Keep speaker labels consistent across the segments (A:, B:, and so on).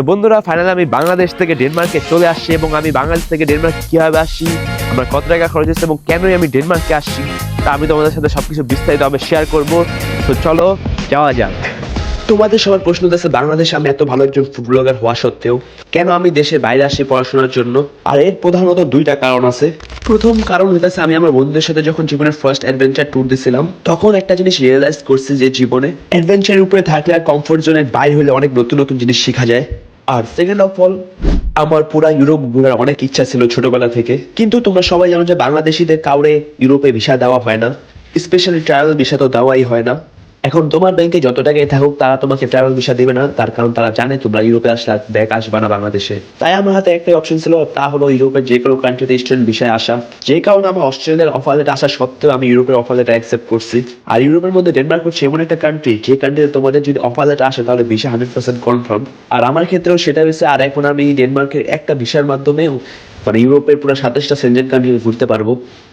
A: তো বন্ধুরা ফাইনালি আমি বাংলাদেশ থেকে ডেনমার্কে চলে আসছি এবং আমি বাংলাদেশ থেকে ডেনমার্কে কীভাবে আসছি, আমার কত টাকা খরচ হচ্ছে এবং কেনই আমি ডেনমার্কে আসছি, তা আমি তোমাদের সাথে সবকিছু বিস্তারিত আমি শেয়ার করব। তো চলো, যাওয়া যাক।
B: তোমাদের সবার প্রশ্ন আছে বাংলাদেশে আমি এত ভালো একজন ফুড ব্লগার হওয়া সত্ত্বেও কেন আমি দেশের বাইরে আসি পড়াশোনার জন্য? আর এর প্রধানত দুইটা কারণ আছে। প্রথম কারণ হইতেছে, আমি আমার বন্ধুদের সাথে যখন জীবনের ফার্স্ট অ্যাডভেঞ্চার ট্যুর দিছিলাম, তখন একটা জিনিস রিয়েলাইজ করছি যে জীবনে অ্যাডভেঞ্চারের উপরে থাকলে আর কমফোর্ট জোনের বাইরে হলে অনেক নতুন নতুন জিনিস শেখা যায়। আর সেকেন্ড অফ অল আমার পুরা ইউরোপ ঘোরার অনেক ইচ্ছা ছিল ছোটবেলা থেকে। কিন্তু তোমরা সবাই জানো যে বাংলাদেশিদের কাউরে ইউরোপে ভিসা দেওয়া হয় না। স্পেশালি ট্রাভেল ভিসা তো দেওয়াই হয় না। এখন তোমার ব্যাংকে যত টাকাই থাকুক, তারা তোমাকে ট্রাভেল ভিসা দেবে না। তার কারণ তারা জানে তোমরা ইউরোপে আসলে ব্যাক আসবে না বাংলাদেশে। তাই আমার হাতে একটাই অপশন ছিল, তা হলো ইউরোপের যে কোনো কান্ট্রিতে স্টুডেন্ট বিষয়ে আসা। যে কারণে আমার অস্ট্রেলিয়ার অফার লেটার আসা সত্ত্বেও আমি ইউরোপের অফার লেটার অ্যাকসেপ্ট করছি। আর ইউরোপের মধ্যে ডেনমার্ক হচ্ছে এমন একটা কান্ট্রি যে কান্ট্রিতে তোমাদের যদি অফার লেটার আসে, তাহলে ভিসা হান্ড্রেড পার্সেন্ট কনফার্ম আর আমার ক্ষেত্রেও সেটা হয়েছে, আর এখন আমি ডেনমার্কের একটা ভিসার মাধ্যমেও মানে ইউরোপের পুরো সাতাশটা সেঞ্জেন কান্ট্রি ঘুরতে পারব।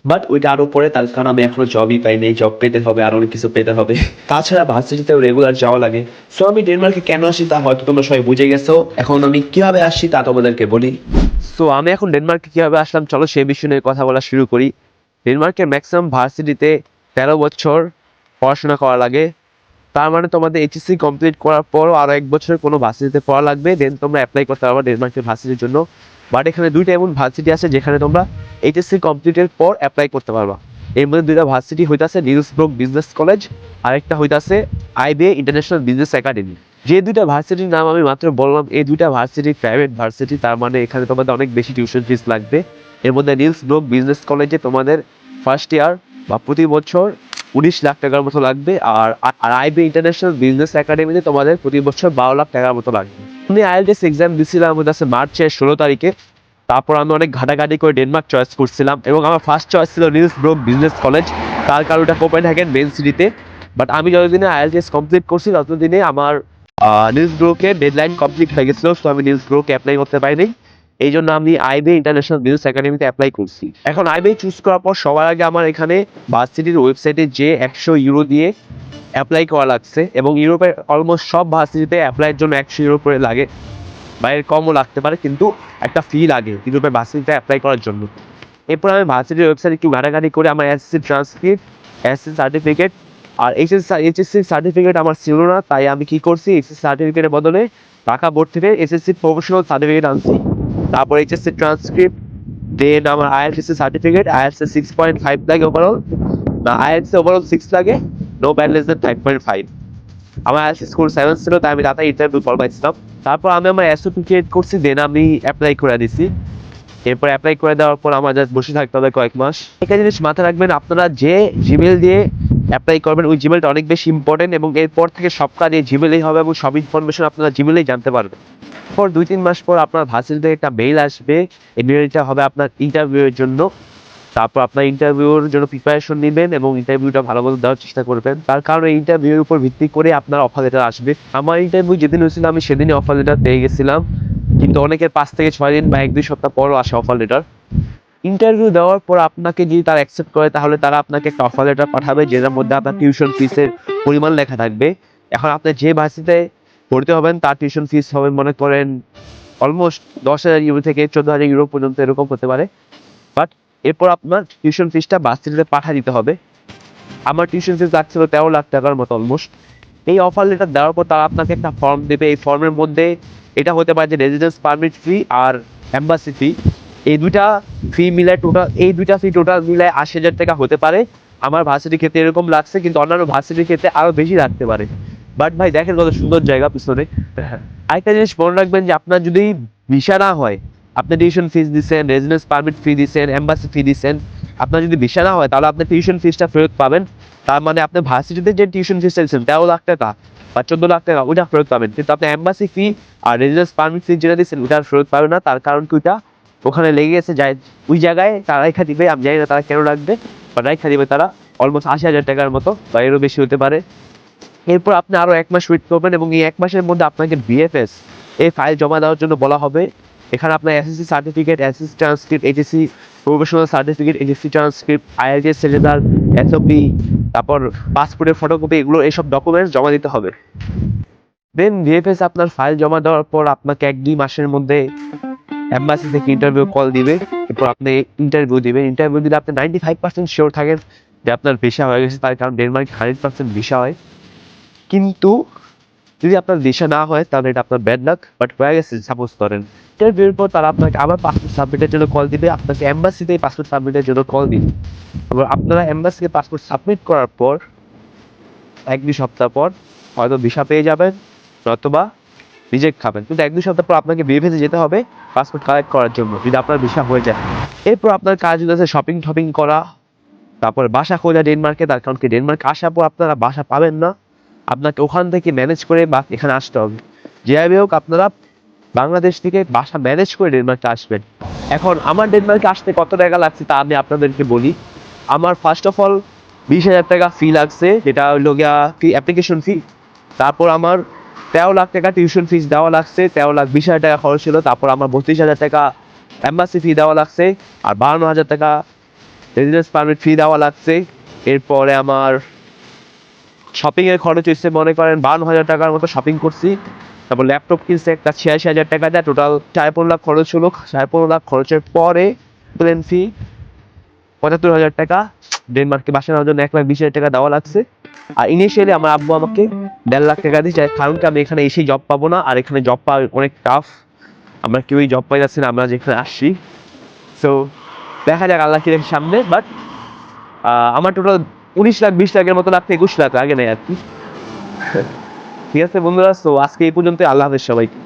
B: বাট ওইটা আরও পরে, তার কারণ আমি এখনও জবই পাই নাই জব পেতে হবে, আর অনেক কিছু পেতে হবে। তাছাড়া ভার্সিটিতে রেগুলার যাওয়া লাগে। সো আমি ডেনমার্কে কেন আসি তা হয়তো তোমরা সবাই বুঝে গেছো। এখন আমি কীভাবে আসছি তা তোমাদেরকে বলি।
A: সো আমি এখন ডেনমার্কে কীভাবে আসলাম, চলো সেই বিষয় নিয়ে কথা বলা শুরু করি। ডেনমার্কের ম্যাক্সিমাম ভার্সিটিতে তেরো বছর পড়াশোনা করা লাগে। তার মানে তোমাদের এইচএসসি কমপ্লিট করার পরও আরও এক বছরের কোনো ভার্সিটিতে পড়া লাগবে দেন তোমরা অ্যাপ্লাই করতে পারবে ডেনমার্কের ভার্সিটির জন্য। বাট এখানে দুইটা এমন ভার্সিটি আছে যেখানে তোমরা এইচএসসি কমপ্লিটের পর অ্যাপ্লাই করতে পারবা। এর মধ্যে দুইটা ভার্সিটি হইতাছে নিউসব্রুক বিজনেস কলেজ আরেকটা হইতাছে আইবিএ ইন্টারন্যাশনাল বিজনেস একাডেমি যে দুইটা ভার্সিটির নাম আমি মাত্র বললাম, এই দুইটা ভার্সিটি প্রাইভেট ভার্সিটি তার মানে এখানে তোমাদের অনেক বেশি টিউশন ফিস লাগবে। এর মধ্যে নিলস ব্রুক বিজনেস কলেজে তোমাদের ফার্স্ট ইয়ার বা প্রতি বছর উনিশ লাখ টাকার মতো লাগবে আর আর আইবি ইন্টারন্যাশনাল বিজনেস একাডেমিতে তোমাদের প্রতি বছর বারো লাখ টাকার মতো লাগবে। আমি আইএলটিএস এক্সাম দিছিলাম আমাদের আছে মার্চের ষোলো তারিখে। তারপর আমি অনেক ঘাটাঘাটি করে ডেনমার্ক চয়েস করছিলাম এবং আমার ফার্স্ট চয়েস ছিল নিলস ব্রোক বিজনেস কলেজ তার কারণ ওটা কোপেন হ্যাগেন মেন সিটিতে বাট আমি যতদিনে আইএলটিএস কমপ্লিট করছি, ততদিনে আমার নিউজ ব্রোকে ডেডলাইন কমপ্লিট হয়ে গেছিল সো আমি নিউজ ব্রোকে অ্যাপ্লাই করতে পারিনি। এই জন্য আমি আইবি ইন্টারন্যাশনাল বিজনেস একাডেমিতে অ্যাপ্লাই করছি। এখন আইবি চুজ করার পর সবার আগে আমার এখানে ভার্সিটির ওয়েবসাইটে যে একশো ইউরো দিয়ে অ্যাপ্লাই করা লাগছে এবং ইউরোপের অলমোস্ট সব ভার্সিটিতে অ্যাপ্লাইয়ের জন্য একশো ইউরো করে লাগে বা এর কমও লাগতে পারে, কিন্তু একটা ফি লাগে ইউরোপের ভার্সিটিতে অ্যাপ্লাই করার জন্য। এরপর আমি ভার্সিটির ওয়েবসাইটে একটু ঘাটাঘাটি করে আমার এসএসসি ট্রান্সক্রিপ্ট এসএসসি সার্টিফিকেট আর এইচএস এইচএসসি সার্টিফিকেট আমার ছিল না, তাই আমি কি করছি? এইচএসসি সার্টিফিকেটের বদলে ঢাকা বোর্ড থেকে এসএসসি প্রফেশনাল সার্টিফিকেট আনছি। তারপর এইচএসসি ট্রান্সক্রিপ্ট দেন আমার IELTS certificate IELTS six point five লাগে ওভারঅল না আইএলসি ওভারঅল সিক্স লাগে no band less than five point five আমার আইএলসি স্কোর সেভেন ছিল, তাই আমি তাড়াতাড়ি ইন্টারভিউ কল পাইছিলাম। তারপর আমি আমার এসওপি ক্রিয়েট করছি দেন আমি অ্যাপ্লাই করে দিছি এরপর অ্যাপ্লাই করে দেওয়ার পর আমার জাস্ট বসে থাকতে হবে কয়েক মাস। একটা জিনিস মাথায় রাখবেন, আপনারা যে জিমেল দিয়ে অ্যাপ্লাই করবেন। ওই জিমেলটা অনেক বেশি ইম্পর্টেন্ট এবং এরপর থেকে সব কাজ এই জিমেলেই হবে এবং সব ইনফরমেশন আপনারা জিমেলেই জানতে পারবেন। পর দুই তিন মাস পর আপনার ভার্সিটি থেকে একটা মেইল আসবে। এই মেইলটা হবে আপনার ইন্টারভিউয়ের জন্য। তারপর আপনার ইন্টারভিউর জন্য প্রিপারেশন নেবেন এবং ইন্টারভিউটা ভালো মতো দেওয়ার চেষ্টা করবেন। তার কারণ ইন্টারভিউর উপর ভিত্তি করে আপনার অফার লেটার আসবে। আমার ইন্টারভিউ যেদিন হয়েছিল আমি সেদিনই অফার লেটার পেয়ে গেছিলাম। কিন্তু অনেকের পাঁচ থেকে ছয় দিন বা এক দুই সপ্তাহ পরও আসে অফার লেটার ইন্টারভিউ দেওয়ার পর আপনাকে যদি তারা অ্যাকসেপ্ট করে, তাহলে তারা আপনাকে একটা অফার লেটার পাঠাবে, যেটার মধ্যে আপনার টিউশন ফিসের পরিমাণ লেখা থাকবে। এখন আপনি যে ভার্সিটিতে ভর্তি হবেন, তার টিউশন ফিস হবে, মনে করেন অলমোস্ট দশ হাজার ইউরো থেকে চোদ্দ হাজার ইউরো পর্যন্ত এরকম হতে পারে। বাট এরপর আপনার টিউশন ফিসটা ভার্সিটিতে পাঠা দিতে হবে। আমার টিউশন ফিস লাগছিল তেরো লাখ টাকার মতো অলমোস্ট এই অফার লেটার দেওয়ার পর তারা আপনাকে একটা ফর্ম দেবে। এই ফর্মের মধ্যে এটা হতে পারে যে রেজিডেন্স পারমিট ফি আর অ্যাম্বাসি ফি এই দুইটা ফি মিলায় টোটাল এই দুইটা ফি টোটাল মিলায় আশি হাজার টাকা হতে পারে। আমার ভার্সিটির ক্ষেত্রে এরকম লাগছে, কিন্তু অন্যান্য ভার্সিটির ক্ষেত্রে আরও বেশি লাগতে পারে। বাট ভাই, দেখেন কত সুন্দর জায়গা পিছনে। আরেকটা জিনিস মনে রাখবেন যে আপনার যদি ভিসা না হয়, আপনি টিউশন ফিস দিচ্ছেন রেজিডেন্স পারমিট ফি দিচ্ছেন এম্বাসি ফি দিচ্ছেন, আপনার যদি ভিসা না হয়, তাহলে আপনি টিউশন ফিসটা ফেরত পাবেন। তার মানে আপনি ভার্সিটিতে যে টিউশন ফিসটা দিচ্ছেন, তেরো লাখ টাকা বা চোদ্দ লাখ টাকা, ওইটা ফেরত পাবেন। কিন্তু আপনি এম্বাসি ফি আর রেজিডেন্স পারমিট ফি যেটা দিচ্ছেন ওটা ফেরত পাবেন না। তার কারণ কি ওইটা? ওখানে লেগে গেছে যাই ওই জায়গায় তারা রেখা দিবে, আমি জানি না তারা কেন রাখবে বা রেখা দিবে তারা অলমোস্ট আশি হাজার টাকার মতো, বা এরও বেশি হতে পারে। এরপর আপনি আরও এক মাস ওয়েট করবেন এবং এই এক মাসের মধ্যে আপনাকে বিএফএস এই ফাইল জমা দেওয়ার জন্য বলা হবে। এখানে আপনার SSC certificate SSC transcript HSC professional certificate HSC transcript IELTS সেলেদার SOP তারপর পাসপোর্টের ফটোকপি এগুলো এইসব ডকুমেন্টস জমা দিতে হবে। দেন ভিএফএস আপনার ফাইল জমা দেওয়ার পর আপনাকে এক দুই মাসের মধ্যে এম্বাসি থেকে ইন্টারভিউ কল দিবে, এরপর আপনি ইন্টারভিউ দিবেন। ইন্টারভিউ দিলে আপনি নাইনটি ফাইভ পার্সেন্ট শিওর থাকেন যে আপনার ভিসা হয়ে গেছে, তার কারণ ডেনমার্ক হান্ড্রেড পার্সেন্ট ভিসা হয়। কিন্তু যদি আপনার ভিসা না হয়, তাহলে এটা আপনার ব্যাড লাক বাট হয়ে গেছে সাপোজ করেন ইন্টারভিউর পর তারা আপনাকে আবার পাসপোর্ট সাবমিটের জন্য কল দিবে, আপনাকে এম্বাসিতে পাসপোর্ট সাবমিটের জন্য কল দিবে। এবার আপনারা এম্বাসিতে পাসপোর্ট সাবমিট করার পর, এক দুই সপ্তাহ পর হয়তো ভিসা পেয়ে যাবেন নয়তোবা রিজেক্ট খাবেন। কিন্তু এক দুই সপ্তাহ পর আপনাকে বিএফএসে যেতে হবে পাসপোর্ট কালেক্ট করার জন্য, যদি আপনার ভিসা হয়ে যায়। এরপর আপনার কাজ হচ্ছে শপিং টপিং করা, তারপরে বাসা খোঁজা ডেনমার্কে, তার কারণ কি, ডেনমার্ক আসার পর আপনারা বাসা পাবেন না। আপনাকে ওখান থেকে ম্যানেজ করে বা এখানে আসতে হবে। যেভাবে হোক আপনারা বাংলাদেশ থেকে বাসা ম্যানেজ করে ডেনমার্কে আসবেন। এখন আমার ডেনমার্কে আসতে কত টাকা লাগছে তা আমি আপনাদেরকে বলি। আমার ফার্স্ট অফ অল বিশ হাজার টাকা ফি লাগছে, যেটা হলো গিয়া ফি অ্যাপ্লিকেশন ফি তারপর আমার তেরো লাখ টাকা টিউশন ফিস দেওয়া লাগছে, তেরো লাখ বিশ হাজার টাকা খরচ ছিল তারপর আমার বত্রিশ হাজার টাকা অ্যাম্বাসি ফি দেওয়া লাগছে, আর বাহান্ন হাজার টাকা রেজিডেন্স পারমিট ফি দেওয়া লাগছে। এরপরে আমার শপিংয়ের খরচ হচ্ছে, মনে করেন বান্ন হাজার টাকার মতো শপিং করছি। তারপর ল্যাপটপ কিনছে, একটা ছিয়াশি হাজার টাকা দেয় টোটাল সাড়ে পনেরো লাখ খরচ হলো। সাড়ে পনেরো লাখ খরচের পরে প্লেন ফি পঁচাত্তর হাজার টাকা। ডেনমার্কে বাসা নেওয়ার জন্য এক লাখ বিশ হাজার টাকা দেওয়া লাগছে। আর ইনিশিয়ালি আমার আব্বু আমাকে দেড় লাখ টাকা দিয়েছে, কারণ কি আমি এখানে এসেই জব পাবো না, আর এখানে জব পাওয়া অনেক টাফ আমরা কেউই জব পাই যাচ্ছি না, আমরা যেখানে আসছি। সো দেখা যাক আল্লাহ কি সামনে বাট আমার টোটাল উনিশ লাখ, বিশ লাখের মতো লাগছে, একুশ লাখ, আগে নেই আর কি। ঠিক আছে বন্ধুরা সো আজকে এই পর্যন্ত আল্লাহ হাফেজ সবাইকে।